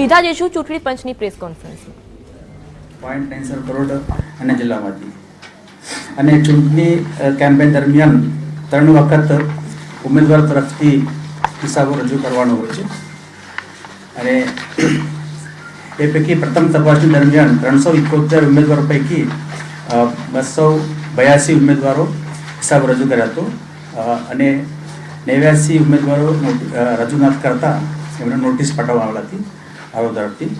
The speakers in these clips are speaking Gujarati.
સીધા જઈશું ચૂંટણી પંચની પ્રેસ કોન્ફરન્સમાં. પોઈન્ટ નાઇનસર કરોડ અને જિલ્લામાંથી. અને ચૂંટણી કેમ્પેન દરમિયાન ત્રણ વખત ઉમેદવાર તરફથી હિસાબો રજૂ કરવાનો હોય છે. અને એ પૈકી પ્રથમ તપાસણી દરમિયાન ત્રણસો ઇકોતેર ઉમેદવારો પૈકી બસો બયાસી ઉમેદવારો હિસાબ રજૂ કર્યો હતો અને નેવ્યાસી ઉમેદવારો નોટિ- કરતાં રજૂ નથી કરતા એમને નોટિસ પાઠવવામાં આવેલા હતી. આરોપ તરફથી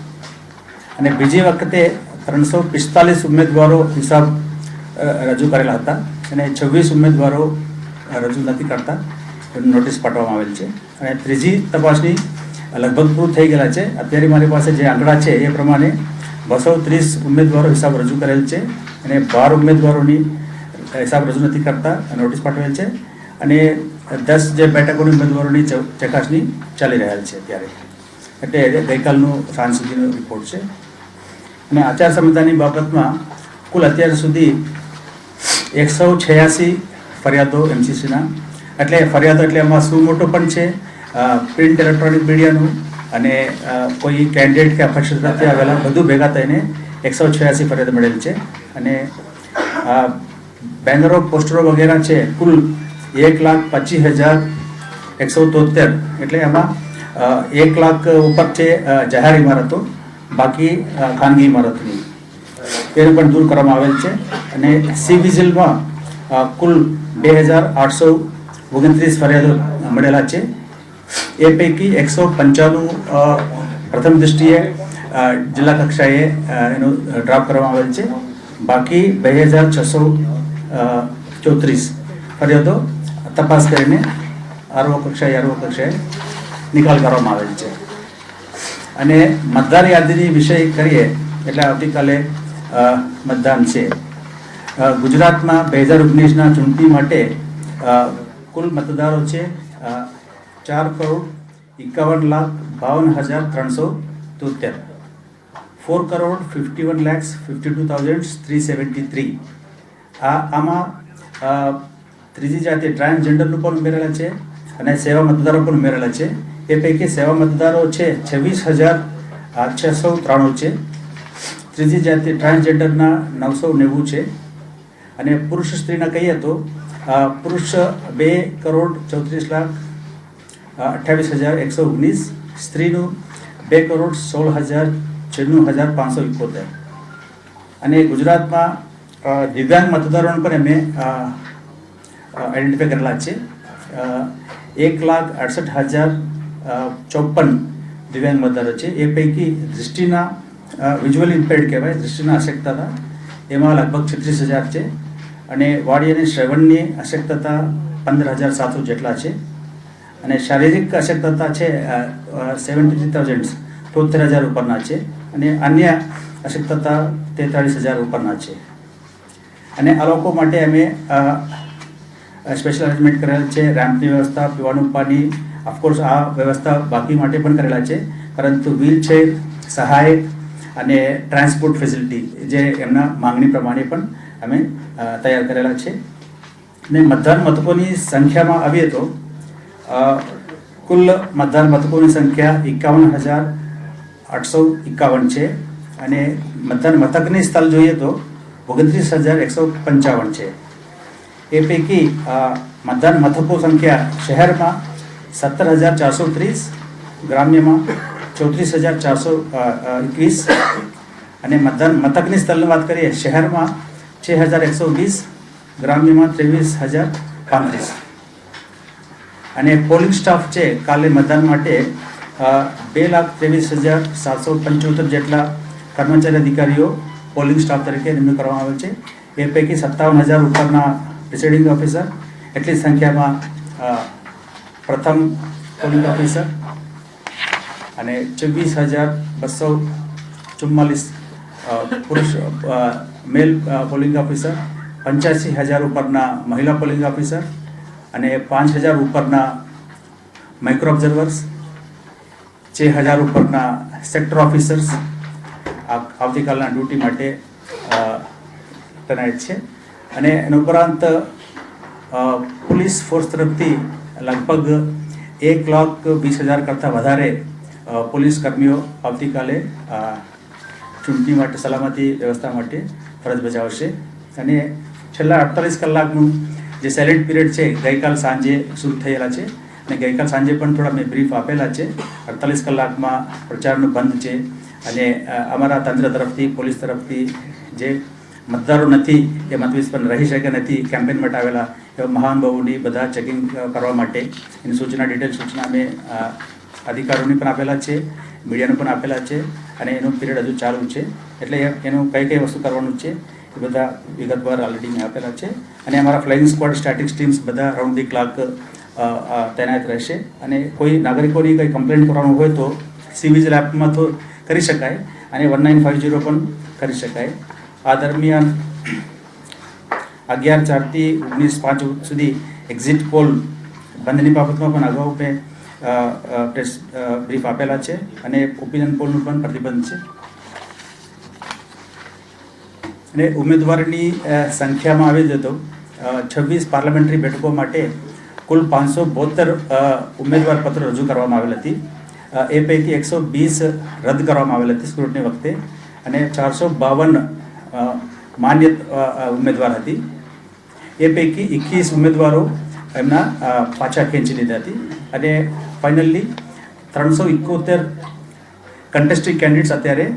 અને બીજી વખતે ત્રણસો પિસ્તાલીસ ઉમેદવારો હિસાબ રજૂ કરેલા હતા અને છવ્વીસ ઉમેદવારો રજૂ નથી કરતા નોટિસ પાઠવવામાં આવેલ છે. અને ત્રીજી તપાસની લગભગ પૂરું થઈ ગયેલા છે. અત્યારે મારી પાસે જે આંકડા છે એ પ્રમાણે બસો ત્રીસ ઉમેદવારો હિસાબ રજૂ કરેલ છે અને બાર ઉમેદવારોની હિસાબ રજૂ નથી કરતા, નોટિસ પાઠવેલ છે. અને દસ જે બેઠકોની ઉમેદવારોની ચકાસણી ચાલી રહેલ છે અત્યારે. એટલે ગઈકાલનું સાંજ સુધીનો રિપોર્ટ છે. અને આચારસંહિતાની બાબતમાં કુલ અત્યાર સુધી એકસો છ્યાસી ફરિયાદો એમસીસીના. એટલે ફરિયાદો એટલે એમાં શું મોટો પણ છે? પ્રિન્ટ ઇલેક્ટ્રોનિક મીડિયાનું અને કોઈ કેન્ડિડેટ કે અપક્ષ આવેલા બધું ભેગા થઈને એકસો છ્યાસી ફરિયાદ મળેલ છે. અને બેનરો પોસ્ટરો વગેરે છે, કુલ એક લાખ પચીસ હજાર એકસો તોતેર એટલે એમાં એક લાખ ઉપર છે જાહેર ઇમારતો, બાકી ખાનગી ઇમારતની. એને પણ દૂર કરવામાં આવેલ છે અને સી વિઝિલમાં કુલ બે હજાર આઠસો ઓગણત્રીસ ફરિયાદો મળેલા છે. એ પૈકી એકસો પંચાણું પ્રથમ દૃષ્ટિએ જિલ્લા કક્ષાએ એનું ડ્રાફ્ટ કરવામાં આવેલ છે. બાકી બે હજાર છસો ચોત્રીસ ફરિયાદો તપાસ કરીને આરવો કક્ષાએ આરવો કક્ષાએ નિકાલ કરવામાં આવેલ છે. અને મતદાર યાદીની વિષય કરીએ, એટલે આવતીકાલે મતદાન છે. ગુજરાતમાં બે હજાર ઓગણીસના ચૂંટણી માટે કુલ મતદારો છે ચાર કરોડ એકાવન લાખ બાવન હજાર ત્રણસો તોતેર four crore fifty one lakhs fifty two thousand three seventy three. આ, આમાં ત્રીજી જાતિ ટ્રાન્સજેન્ડરનું પણ ઉમેરેલા છે અને સેવા મતદારો પણ ઉમેરેલા છે. એ પૈકી સેવા મતદારો છે છવ્વીસ હજાર છસો ત્રાણું છે. ત્રીજી જાતિ ટ્રાન્સજેન્ડરના નવસો નેવું છે. અને પુરુષ સ્ત્રીના કહીએ તો પુરુષ બે કરોડ ચોત્રીસ લાખ અઠ્યાવીસ હજાર એકસો ઓગણીસ, સ્ત્રીનું બે કરોડ સોળ હજાર છન્નું હજાર પાંચસો એકોતેર. અને ગુજરાતમાં દિવ્યાંગ મતદારોને પણ અમે આઈડેન્ટિફાઈ કરેલા છે. એક લાખ અડસઠ હજાર ચોપન દિવ્યાંગ મતદારો છે. એ પૈકી દૃષ્ટિના વિઝ્યુઅલ ઇમ્પેર્ડ કહેવાય. દૃષ્ટિના અશક્તતા. એમાં લગભગ છત્રીસ હજાર છે. અને વાડી અને શ્રવણની અશક્તતા પંદર હજાર સાતસો જેટલા છે. અને શારીરિક અશક્તતા છે સેવન્ટી થ્રી થાઉઝન્ડ તોતેર હજાર ઉપરના છે. અને અન્ય અશક્તતા તેતાળીસ હજાર ઉપરના છે. અને આ લોકો માટે અમે સ્પેશિયલ અરેન્જમેન્ટ કરેલ છે. રેમ્પની વ્યવસ્થા પીવાનું પાણી ઓફકોર્સ આ વ્યવસ્થા બાકી માટે પણ કરેલા છે, પરંતુ વ્હીલચેર સહાય અને ટ્રાન્સપોર્ટ ફેસિલિટી જે એમના માંગણી પ્રમાણે પણ અમે તૈયાર કરેલા છે. ને મતદાન મથકોની સંખ્યામાં આવીએ તો કુલ મતદાન મથકોની સંખ્યા એકાવન હજાર આઠસો એકાવન છે અને મતદાન મથકની સ્થળ જોઈએ તો ઓગણત્રીસ હજાર એકસો પંચાવન છે. એ પૈકી મતદાન મથકો સંખ્યા શહેરમાં સત્તર હજાર ચારસો ત્રીસ, ગ્રામ્યમાં ચોત્રીસ હજાર ચારસો એકવીસ. અને મતદાન, મથકની સ્થળની વાત કરીએ, શહેરમાં છ હજાર એકસો વીસ, ગ્રામ્યમાં ત્રેવીસ હજાર પાંત્રીસ. અને પોલિંગ સ્ટાફ છે, કાલે મતદાન માટે બે લાખ ત્રેવીસ હજાર સાતસો પંચોતેર જેટલા કર્મચારી અધિકારીઓ પોલિંગ સ્ટાફ તરીકે નિમણૂક કરવામાં આવે છે. એ પૈકી સત્તાવન હજાર ઉપરના પ્રિસાઇડિંગ ઓફિસર, એટલી સંખ્યામાં પ્રથમ પોલિંગ ઓફિસર અને ચોવીસ હજાર બસો ચુમ્માલીસ પુરુષ મેલ પોલિંગ ઓફિસર, પંચ્યાસી હજાર ઉપરના મહિલા પોલિંગ ઓફિસર અને પાંચ હજાર ઉપરના માઇક્રો ઓબ્ઝર્વર્સ, છે હજાર ઉપરના સેક્ટર ઓફિસર્સ આવતીકાલના ડ્યુટી માટે તૈનાત છે. અને એના ઉપરાંત પોલીસ ફોર્સ તરફથી લગભગ એક લાખ વીસ હજાર કરતાં વધારે પોલીસ કર્મીઓ આવતીકાલે ચૂંટણી માટે, સલામતી વ્યવસ્થા માટે ફરજ બજાવશે. અને છેલ્લા અડતાલીસ કલાકનું જે સાયલેન્ટ પીરિયડ છે, ગઈકાલ સાંજે શરૂ થયેલા છે. અને ગઈકાલ સાંજે પણ થોડા મેં બ્રીફ આપેલા છે. અડતાલીસ કલાકમાં પ્રચારનું બંધ છે. અને અમારા તંત્ર તરફથી, પોલીસ તરફથી જે મતદારો નથી, એ મતવિસ્તાર રહી શકે નથી કેમ્પેન માટે આવેલા મહાનુભાવોની બધા ચેકિંગ કરવા માટે. એની સૂચના ડિટેલ સૂચના અમે અધિકારીઓને પણ આપેલા છે, મીડિયાને પણ આપેલા છે, અને એનું પીરિયડ હજુ ચાલુ છે. એટલે એનું કઈ કઈ વસ્તુ કરવાનું છે, એ બધા વિગતવાર ઓલરેડી મેં આપેલા છે. અને અમારા ફ્લાઇંગ સ્ક્વોડ સ્ટેટિક્સ ટીમ્સ બધા રાઉન્ડ ધી ક્લાક તૈનાત રહેશે. અને કોઈ નાગરિકોની કંઈ કમ્પ્લેન કરવાનું હોય તો સીવીજ એપમાં તો કરી શકાય, અને વન નાઇન ફાઇવ જીરો પણ કરી શકાય. આ દરમિયાન અગિયાર ચારથી ઓગણીસ પાંચ સુધી એક્ઝિટ પોલ બંધની બાબતમાં પણ અગાઉ મેં પ્રેસ બ્રીફ આપેલા છે અને ઓપિનિયન પોલનું પણ પ્રતિબંધ છે. અને ઉમેદવારની સંખ્યામાં આવી જતો છવ્વીસ પાર્લામેન્ટરી બેઠકો માટે કુલ પાંચસો બોતેર ઉમેદવાર પત્રો રજૂ કરવામાં આવેલ હતી. એ પૈકી એકસો વીસ રદ કરવામાં આવેલ હતી સ્ક્રુટની વખતે અને ચારસો બાવન માન્ય ઉમેદવાર હતી. એ પૈકી એકવીસ ઉમેદવારો એમના પાછા ખેંચી લીધા હતી અને ફાઇનલી ત્રણસો ઇકોતેર કન્ટેસ્ટિંગ કેન્ડિડેટ્સ અત્યારે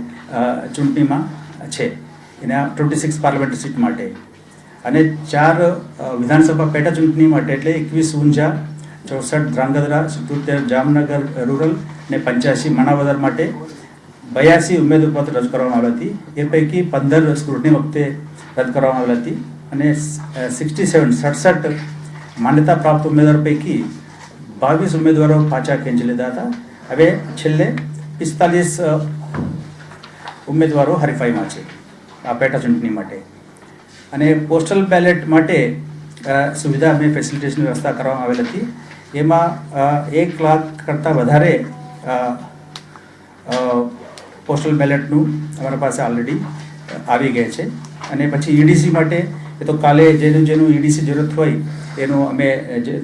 ચૂંટણીમાં છે એના ટ્વેન્ટી સિક્સ પાર્લામેન્ટ સીટ માટે અને ચાર વિધાનસભા પેટા ચૂંટણી માટે એટલે એકવીસ ઊંઝા ચોસઠ ધ્રાંગધ્રા સિત્તોતેર જામનગર રૂરલ અને પંચ્યાસી માણાવદર માટે બયાસી ઉમેદવારપત્ર રજૂ કરવામાં આવી હતી એ પૈકી પંદર સ્ક્રુટની વખતે રદ કરવામાં આવી હતી અને સિક્સટી સેવન સડસઠ માન્યતા પ્રાપ્ત ઉમેદવાર પૈકી બાવીસ ઉમેદવારો પાછા ખેંચી લીધા હતા. હવે છેલ્લે પિસ્તાલીસ ઉમેદવારો હરીફાઈમાં છે આ પેટા ચૂંટણી માટે. અને પોસ્ટલ બેલેટ માટે સુવિધા અમે ફેસિલિટીસની વ્યવસ્થા કરવામાં આવેલ હતી. એમાં એક લાખ કરતાં વધારે પોસ્ટલ બેલેટનું અમારા પાસે ઓલરેડી આવી ગયા છે. અને પછી ઈડીસી માટે એ તો કાલે જેનું જેનું ઈડીસી જરૂરત હોય એનું અમે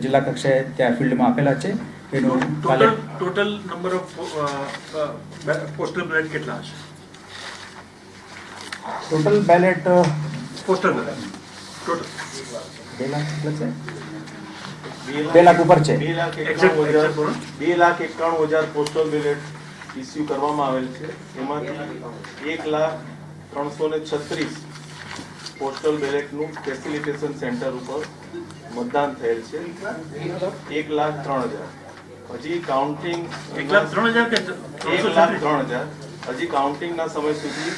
જિલ્લા કક્ષાએ ત્યાં ફિલ્ડમાં આપેલા છે. એનું કાલે total total number of postal ballot કેટલા હશે? Total ballot postal ballot total બે લાખ કેટલા છે? બે લાખ ઉપર છે. બે લાખ એકાણું હજાર બે લાખ એકાણું હજાર પોસ્ટલ બેલેટ ઇસ્યુ કરવામાં આવેલ છે. એમાંથી એક લાખ ત્રણસો ને છત્રીસ પોસ્ટલ બેલેટનું ફેસિલિટેશન સેન્ટર ઉપર મતદાન થયેલ છે. એક લાખ ત્રણ હજાર. હજી કાઉન્ટિંગ એક લાખ ત્રણ હજાર એક લાખ ત્રણ હજાર. હજી કાઉન્ટિંગના સમય સુધી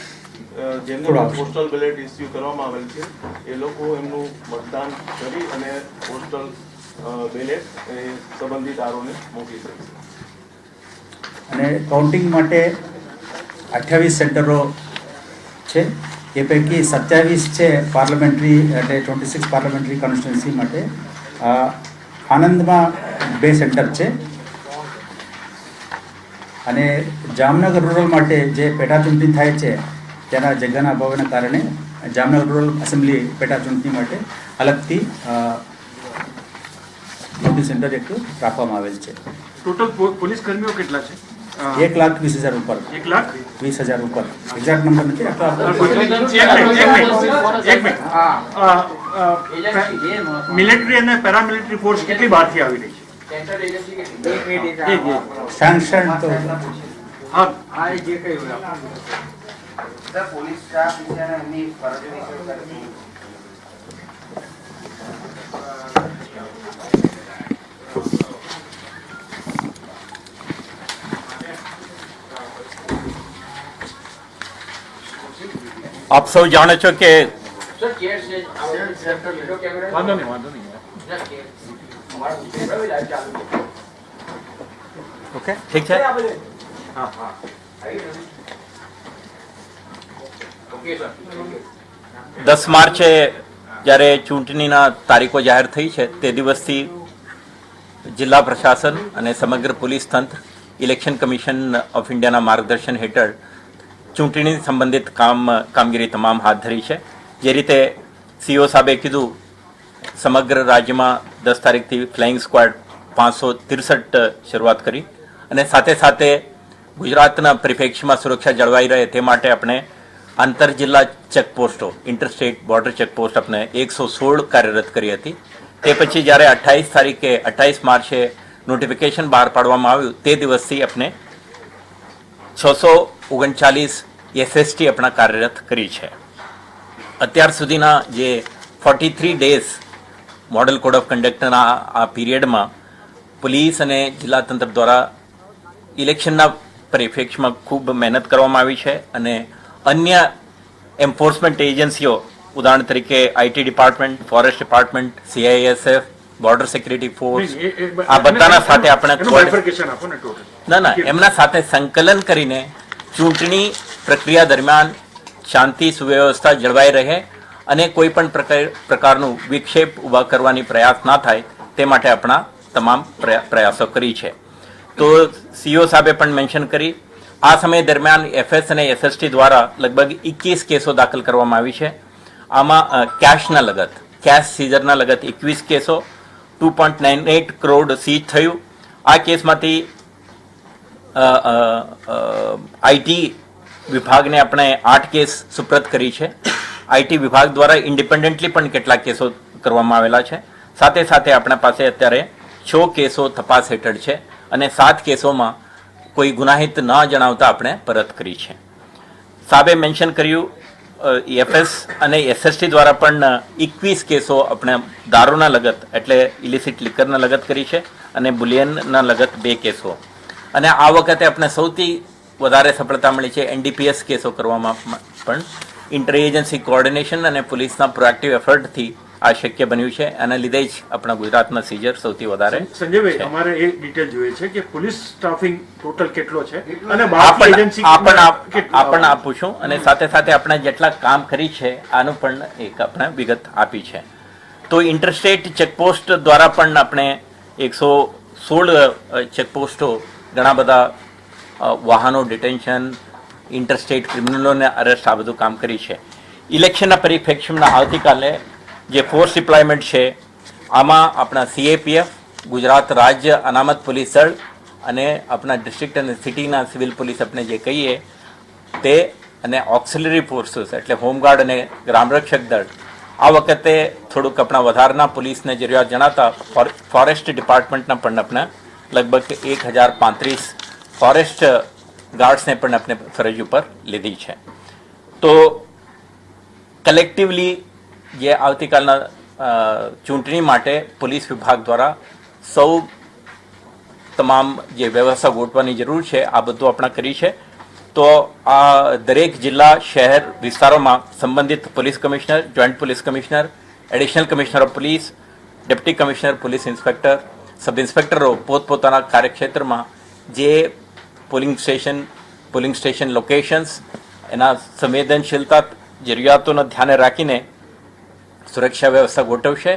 જેમને પોસ્ટલ બેલેટ ઇસ્યુ કરવામાં આવેલ છે એ લોકો એમનું મતદાન કરી અને પોસ્ટલ બેલેટ એ સંબંધિત આરોને મોકલી શકશે અને કાઉન્ટિંગ માટે અઠ્યાવીસ સેન્ટરો છે. એ પૈકી સત્યાવીસ છે પાર્લામેન્ટરી એટલે ટ્વેન્ટી સિક્સ પાર્લામેન્ટરી કોન્સ્ટિટ્યુન્સી માટે. આનંદમાં બે સેન્ટર છે. અને જામનગર રૂરલ માટે જે પેટા ચૂંટણી થાય છે તેના જગ્યાના અભાવના કારણે જામનગર રૂરલ એસેમ્બલી પેટા ચૂંટણી માટે અલગથી અ, સેન્ટર એક રાખવામાં આવેલ છે. ટોટલ પોલીસ કર્મીઓ કેટલા છે? એક લાખ વીસ હજાર ઉપર. એક લાખ? વીસ હજાર ઉપર. એક્ઝેક્ટ નંબર નથી મિલિટરી અને પેરામિલિટરી ફોર્સ કેટલી બહારથી આવી રહી છે. સેન્કશન તો હા. પોલીસ સ્ટાફ અને એમની ફરજો આપ સૌ જાણો છો કે ઓકે ઠીક છે? દસ માર્ચે જ્યારે ચૂંટણીના તારીખો જાહેર થઈ છે તે દિવસથી જિલ્લા પ્રશાસન અને સમગ્ર પોલીસ તંત્ર ઇલેક્શન કમિશન ઓફ ઇન્ડિયાના માર્ગદર્શન હેઠળ ચૂંટણી સંબંધિત કામ, કામગીરી તમામ હાથ ધરી છે. જે રીતે સીઓ સાહેબે કીધું, સમગ્ર રાજ્યમાં દસ તારીખથી ફ્લાઇંગ સ્ક્વાડ પાંચસો ત્રેસઠ શરૂઆત કરી અને સાથે સાથે ગુજરાતના પરિપ્રેક્ષમાં સુરક્ષા જળવાઈ રહે તે માટે આપણે આંતર જિલ્લા ચેકપોસ્ટો, ઇન્ટરસ્ટેટ બોર્ડર ચેકપોસ્ટ આપણે એકસો સોળ કાર્યરત કરી હતી. તે પછી જ્યારે અઠ્ઠાવીસ તારીખે અઠ્ઠાવીસ માર્ચે નોટિફિકેશન બહાર પાડવામાં આવ્યું, તે દિવસથી આપણે છસો ઓગણચાલીસ એસએસટી આપણા કાર્યરત કરી છે અત્યાર સુધીના જે forty three days model code of કન્ડક્ટના આ પીરિયડમાં પોલીસ અને જિલ્લા તંત્ર દ્વારા ઇલેક્શનના પરિપ્રેક્ષમાં ખૂબ મહેનત કરવામાં આવી છે અને અન્ય એન્ફોર્સમેન્ટ એજન્સીઓ ઉદાહરણ તરીકે IT department forest department CISF border security force આ બધાના સાથે આપણે. ના ના એમના સાથે સંકલન કરીને ચૂંટણી પ્રક્રિયા દરમિયાન શાંતિ, સુવ્યવસ્થા જળવાઈ રહે અને કોઈ પણ પ્રકારનું વિક્ષેપ ઊભા કરવાની પ્રયાસ ના થાય તે માટે આપણા તમામ પ્રયા- પ્રયાસો કરી છે. તો સીઓ સાહેબે પણ મેન્શન કરી, આ સમય દરમિયાન એફએસ અને એસએસટી દ્વારા લગભગ એકવીસ કેસો દાખલ કરવામાં આવી છે. આમાં કેશના લગત કેશ સીઝરના લગત એકવીસ કેસો two point nine eight crore seize થયું. આ કેસમાંથી આઈટી વિભાગને આપણે આઠ કેસ સુપ્રત કરી છે. આઈટી વિભાગ દ્વારા ઇન્ડિપેન્ડન્ટલી પણ કેટલાક કેસો કરવામાં આવેલા છે. સાથે સાથે આપણા પાસે અત્યારે છ કેસો તપાસ હેઠળ છે અને સાત કેસોમાં કોઈ ગુનાહિત ન જણાવતા આપણે પરત કરી છે. સાબે મેન્શન કર્યું એફએસ અને એસએસટી દ્વારા પણ એકવીસ કેસો આપણે દારૂના લગત એટલે ઇલિસિટ લિકરના લગત કરી છે અને બુલિયનના લગત બે કેસો અને આ વખતે આપણે સૌથી વધારે સફળતા મળી છે એનડીપીએસ કેસો કરવામાં પણ ઇન્ટર એજન્સી કોઓર્ડિનેશન અને પોલીસના પ્રોએક્ટિવ એફર્ટથી આ શક્ય બન્યું છે. એના લીધે જ આપણા ગુજરાતમાં સીઝર સૌથી વધારે સંજયભાઈ અમારે એ ડિટેલ જોઈએ છે કે પોલીસ સ્ટાફિંગ ટોટલ કેટલો છે? અને આ બાકી એજન્સી આ પણ આપ- આ પણ આપું છું. અને સાથે સાથે આપણે જેટલા કામ કરી છે આનું પણ એક આપણે વિગત આપી છે. તો ઇન્ટરસ્ટેટ ચેકપોસ્ટ દ્વારા પણ આપણે એકસો સોળ ચેકપોસ્ટો ઘણા બધા વાહનો ડિટેન્શન ઇન્ટરસ્ટેટ ક્રિમિનલોને અરેસ્ટ આ બધું કામ કરી છે. ઇલેક્શનના પરિપ્રેક્ષ્યમાં આવતીકાલે જે ફોર્સ ડિપ્લોયમેન્ટ છે, આમાં આપણા સીએપીએફ ગુજરાત રાજ્ય અનામત પોલીસ દળ અને આપણા ડિસ્ટ્રિક્ટ અને સિટીના સિવિલ પોલીસ આપણે જે કહીએ, તે અને ઓક્સિલરી ફોર્સીસ એટલે હોમગાર્ડ અને ગ્રામરક્ષક દળ, આ વખતે થોડુંક આપણા વધારના પોલીસને જરૂરિયાત જણાતા ફોરેસ્ટ ડિપાર્ટમેન્ટના પણ આપણે લગભગ એક હજાર પાંત્રીસ ફોરેસ્ટ ગાર્ડ્સને પણ આપણે ફરજ ઉપર લીધી છે. તો કલેક્ટિવલી જે આવતીકાલના ચૂંટણી માટે પોલીસ વિભાગ દ્વારા સૌ તમામ જે વ્યવસ્થા ગોઠવાની જરૂર છે, આ બધું આપણે કરી છે. તો આ દરેક જિલ્લા, શહેર વિસ્તારોમાં સંબંધિત police commissioner, joint police commissioner, additional commissioner of police deputy commissioner, police inspector sub ઇન્સ્પેક્ટરો પોતપોતાના કાર્યક્ષેત્રમાં જે polling station polling station locations, એના સંવેદનશીલતા જરૂરિયાતોને ધ્યાને રાખીને સુરક્ષા વ્યવસ્થા ગોઠવશે.